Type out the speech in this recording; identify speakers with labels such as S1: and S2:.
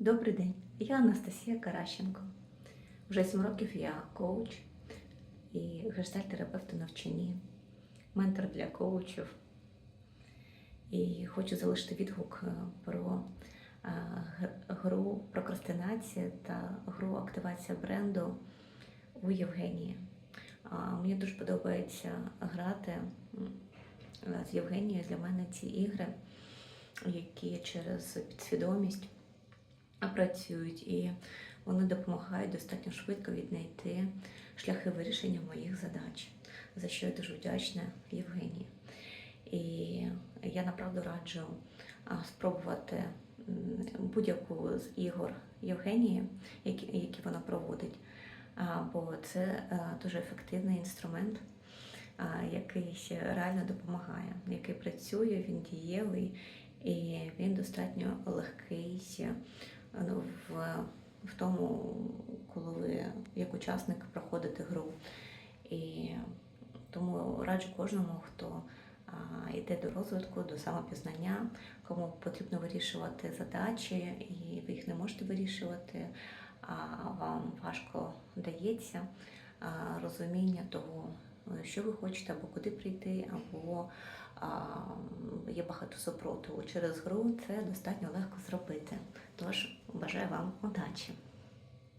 S1: Добрий день, я Анастасія Каращенко. Вже 7 років я коуч і гештальтерапевт у навчанні, ментор для коучів. І хочу залишити відгук е, про е, гру прокрастинація та гру активація бренду у Євгенії. Мені дуже подобається грати з Євгенією. Для мене ці ігри, які через підсвідомість працюють, і вони допомагають достатньо швидко віднайти шляхи вирішення моїх задач, за що я дуже вдячна Євгенії. І я направду раджу спробувати будь-яку з ігор Євгенії, які, вона проводить, бо це е, дуже ефективний інструмент, який реально допомагає, який працює, він дієвий і він достатньо легкий в, в тому, коли ви як учасник проходите гру. І тому раджу кожному, хто йде до розвитку, до самопізнання, кому потрібно вирішувати задачі, і ви їх не можете вирішувати, а вам важко дається розуміння того, що ви хочете, або куди прийти, або а, є багато супротиву. Через гру це достатньо легко зробити. Тож бажаю вам удачі!